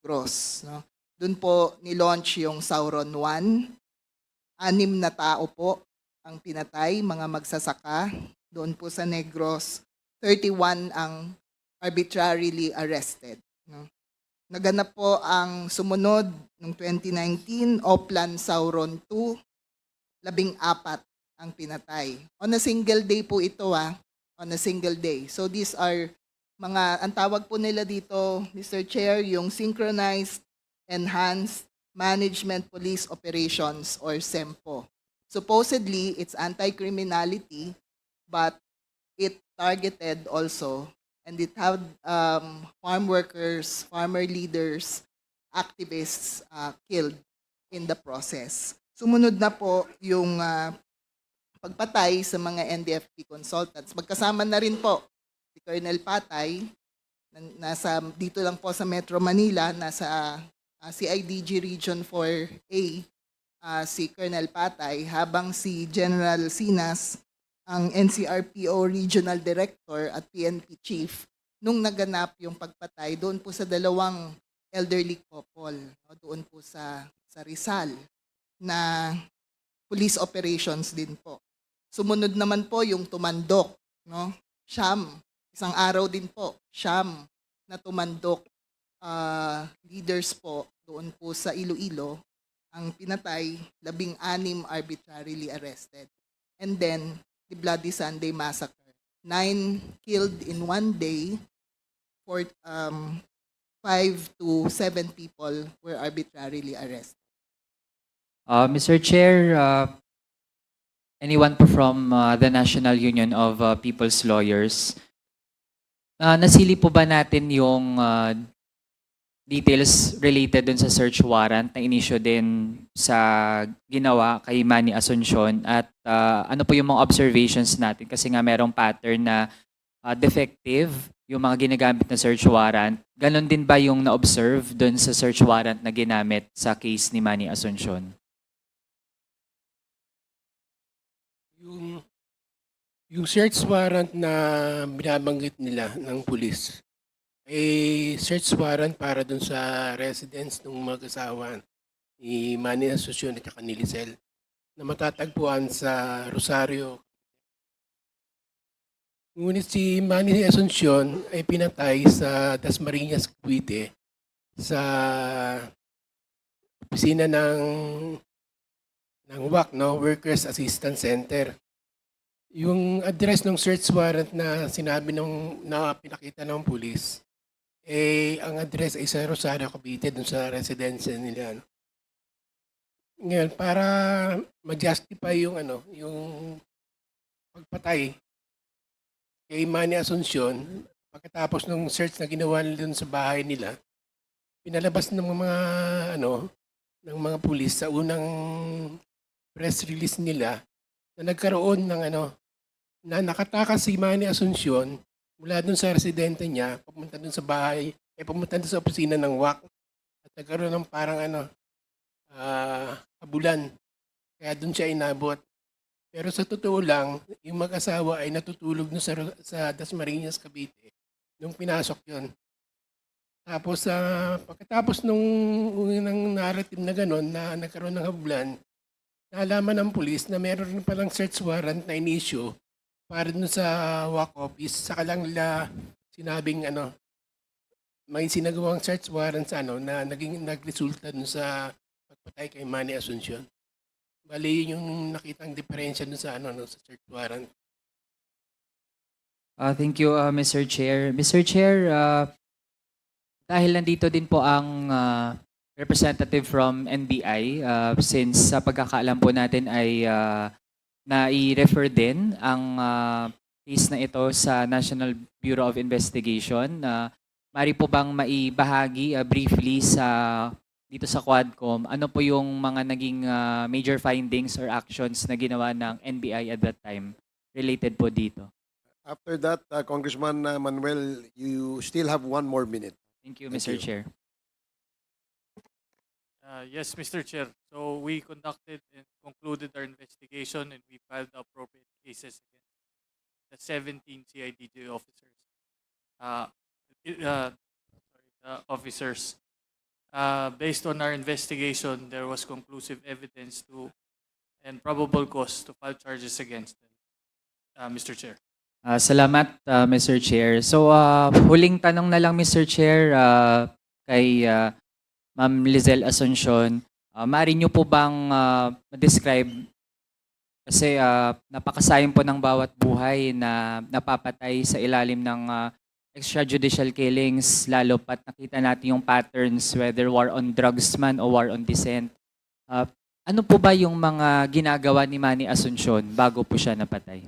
Negros. No? Doon po nilaunch yung Sauron 1. Anim na tao po ang pinatay, mga magsasaka. Doon po sa Negros, 31 ang arbitrarily arrested. No? Naganap po ang sumunod noong 2019, Oplan Sauron 2, labing apat ang pinatay. On a single day po ito ah, on a single day. So these are mga, ang tawag po nila dito, Mr. Chair, yung Synchronized Enhanced Management Police Operations or SEMPO. Supposedly, it's anti-criminality, but it targeted also and it had um, farm workers, farmer leaders, activists uh, killed in the process. Sumunod na po yung uh, pagpatay sa mga NDFP consultants. Magkasama na rin po si Colonel Patay, na- nasa, dito lang po sa Metro Manila, nasa uh, CIDG Region 4A, uh, si Colonel Patay, habang si General Sinas, ang NCRPO Regional Director at PNP Chief, nung naganap yung pagpatay doon po sa dalawang elderly couple, no, doon po sa, sa Rizal, na police operations din po. Sumunod naman po yung tumandok, no? Siyam, isang araw din po, siyam na tumandok ah, leaders po doon po sa Iloilo, ang pinatay, labing anim arbitrarily arrested. And then, the Bloody Sunday Massacre. Nine killed in one day, for um, five to seven people were arbitrarily arrested. Uh, Mr. Chair, uh, anyone from uh, the National Union of uh, People's Lawyers, uh, nasili po ba natin yung uh, details related dun sa search warrant na inisyo din sa ginawa kay Manny Asuncion at uh, ano po yung mga observations natin kasi nga merong pattern na uh, defective yung mga ginagamit na search warrant. Ganon din ba yung na-observe dun sa search warrant na ginamit sa case ni Manny Asuncion? Yung, yung search warrant na binabanggit nila ng pulis, ay search warrant para dun sa residence ng mag-asawa ni Manny Asuncion at ni Lizelle na matatagpuan sa Rosario. Ngunit si Manny Asuncion ay pinatay sa Dasmariñas, Cavite sa opisina ng ng WAC, no? Workers Assistance Center. Yung address ng search warrant na sinabi nung na pinakita ng pulis, eh, ang address ay sa Rosario, Cavite, dun sa residensya nila. No? Ngayon, para ma-justify yung ano, yung pagpatay kay Manny Asuncion, pagkatapos ng search na ginawa dun sa bahay nila, pinalabas ng mga ano, ng mga pulis sa unang press release nila na nagkaroon ng ano, na nakatakas si Manny Asuncion mula dun sa residente niya, papunta dun sa bahay, eh pumunta dun sa opisina ng WAC at nagkaroon ng parang ano, ah, kabulan. Kaya dun siya inabot. Pero sa totoo lang, yung mag-asawa ay natutulog dun sa, sa Dasmariñas, Cavite nung pinasok yon. Tapos, sa pagkatapos nung unang narrative na gano'n, na nagkaroon ng habulan, naalaman ng pulis na meron palang search warrant na in-issue para dun sa WAC office. Saka lang sinabing ano, may sinagawang search warrant sa ano na naging nagresulta dun sa pagpatay kay Manny Asuncion. Bali, yun yung nakitang diferensya dun sa ano no, sa search warrant. Uh, thank you, uh, Mr. Chair. Mr. Chair, uh, dahil nandito din po ang uh, representative from NBI, uh, since sa pagkakaalam po natin ay uh, na-refer din ang uh, case na ito sa National Bureau of Investigation. Uh, Mari po bang maibahagi uh, briefly sa dito sa Quadcom, ano po yung mga naging uh, major findings or actions na ginawa ng NBI at that time related po dito? After that, uh, Congressman uh, Manuel, you still have one more minute. Thank you, Thank Mr. you. Chair. Uh, Yes, Mr. Chair. So we conducted and concluded our investigation and we filed the appropriate cases against the 17 CIDJ officers. Uh, uh, sorry, uh, officers. uh, based on our investigation, there was conclusive evidence to and probable cause to file charges against them, uh, Mr. Chair. Ah, salamat, ah, Mr. Chair. So, ah, huling tanong na lang, Mr. Chair, ah, kay ah, Ma'am Lizelle Asuncion. Uh, maaari niyo po bang ah, ma-describe kasi ah, napakasayang po ng bawat buhay na napapatay sa ilalim ng ah, extrajudicial killings, lalo pat nakita natin yung patterns, whether war on drugs man o war on dissent. Ah, ano po ba yung mga ginagawa ni Manny Asuncion bago po siya napatay?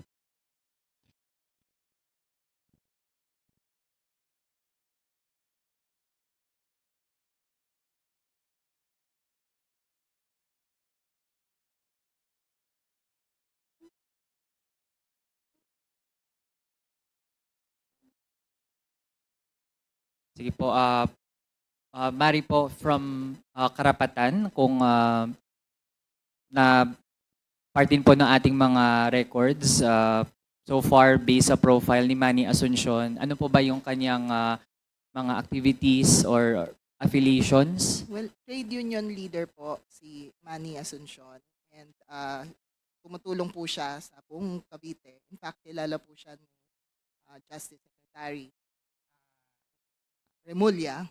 Sige po, ah ah, Mari po from ah, Karapatan kung ah, na part din po ng ating mga records ah, so far based sa profile ni Manny Asuncion, ano po ba yung kanyang ah, mga activities or affiliations? Well, trade union leader po si Manny Asuncion and uh, tumutulong po siya sa buong Cavite. In fact, kilala po siya ni uh, Justice Secretary uh, Remulla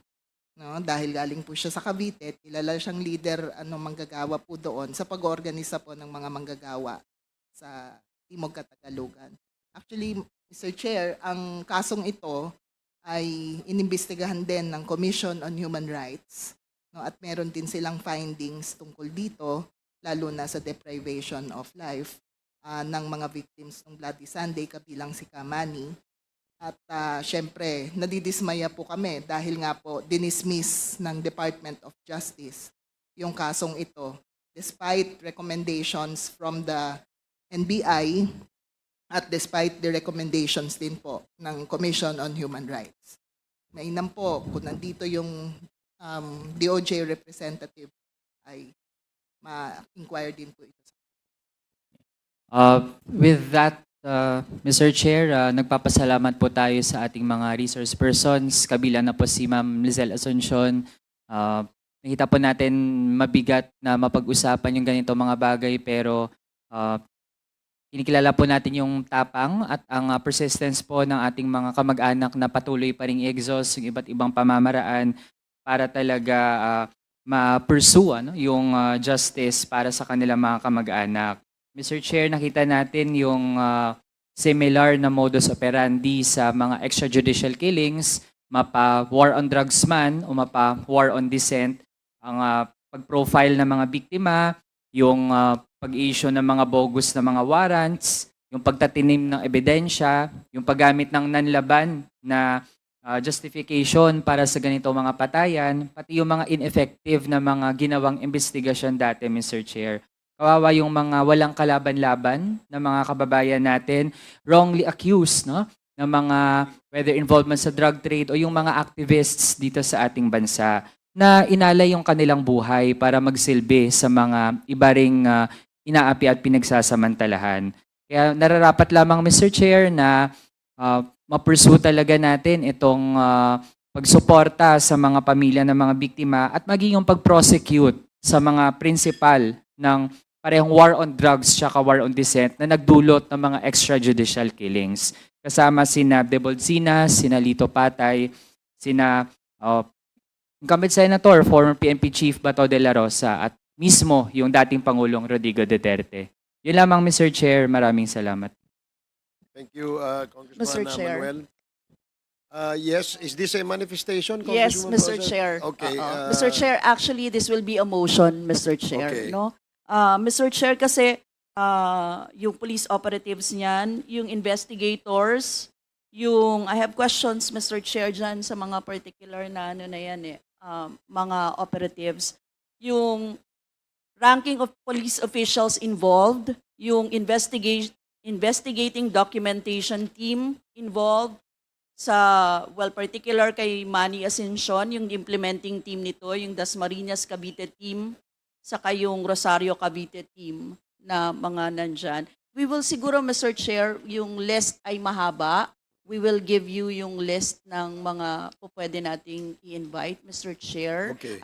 no dahil galing po siya sa Cavite, kilala siyang leader ano manggagawa po doon sa pag-organisa po ng mga manggagawa sa Timog Katagalugan. Actually, Mr. Chair, ang kasong ito ay inimbestigahan din ng Commission on Human Rights no at meron din silang findings tungkol dito lalo na sa deprivation of life ah, ng mga victims ng Bloody Sunday kabilang si Kamani at ah, syempre nadidismaya po kami dahil nga po dinismiss ng Department of Justice yung kasong ito despite recommendations from the NBI at despite the recommendations din po ng Commission on Human Rights. Mainam po kung nandito yung um, DOJ representative ay ma-inquire din po ito. Uh, with that, uh, Mr. Chair, uh, nagpapasalamat po tayo sa ating mga resource persons. Kabila na po si Ma'am Lizelle Asuncion. Uh, nakita po natin mabigat na mapag-usapan yung ganito mga bagay pero uh, kinikilala po natin yung tapang at ang uh, persistence po ng ating mga kamag-anak na patuloy pa rin i-exhaust yung iba't ibang pamamaraan para talaga uh, ma-pursue ano, yung uh, justice para sa kanilang mga kamag-anak. Mr. Chair, nakita natin yung ah, similar na modus operandi sa mga extrajudicial killings, mapa war on drugs man o mapa war on dissent, ang ah, pag-profile ng mga biktima, yung ah, pag-issue ng mga bogus na mga warrants, yung pagtatinim ng ebidensya, yung paggamit ng nanlaban na ah, justification para sa ganito mga patayan, pati yung mga ineffective na mga ginawang investigasyon dati, Mr. Chair. Kawawa yung mga walang kalaban-laban na mga kababayan natin, wrongly accused, no? ng mga whether involvement sa drug trade o yung mga activists dito sa ating bansa na inalay yung kanilang buhay para magsilbi sa mga iba ring ah, inaapi at pinagsasamantalahan. Kaya nararapat lamang, Mr. Chair, na uh, ma-pursue talaga natin itong ah, pagsuporta sa mga pamilya ng mga biktima at maging yung pag-prosecute sa mga principal ng parehong war on drugs tsaka war on dissent na nagdulot ng mga extrajudicial killings. Kasama sina Debolsina, sina Lito Patay, sina uh, incumbent senator, former PNP chief Bato de la Rosa at mismo yung dating Pangulong Rodrigo Duterte. Yun lamang Mr. Chair, maraming salamat. Thank you, uh, Congressman Mr. uh, Chair. Manuel. Uh, yes, is this a manifestation, Yes, Congresswoman Mr. Rosa? Chair. Okay. Oo. uh, Mr. Chair, actually, this will be a motion, Mr. Chair. Okay. No? Ah, Mr. Chair, kasi ah, yung police operatives niyan, yung investigators, yung, I have questions, Mr. Chair, dyan sa mga particular na ano na yan eh, ah, mga operatives. Yung ranking of police officials involved, yung investigate, investigating documentation team involved, sa, well, particular kay Manny Ascension, yung implementing team nito, yung Dasmariñas Cavite team, saka yung Rosario Cavite team na mga nandyan. We will siguro, Mr. Chair, yung list ay mahaba. We will give you yung list ng mga po pwede nating i-invite, Mr. Chair. Okay.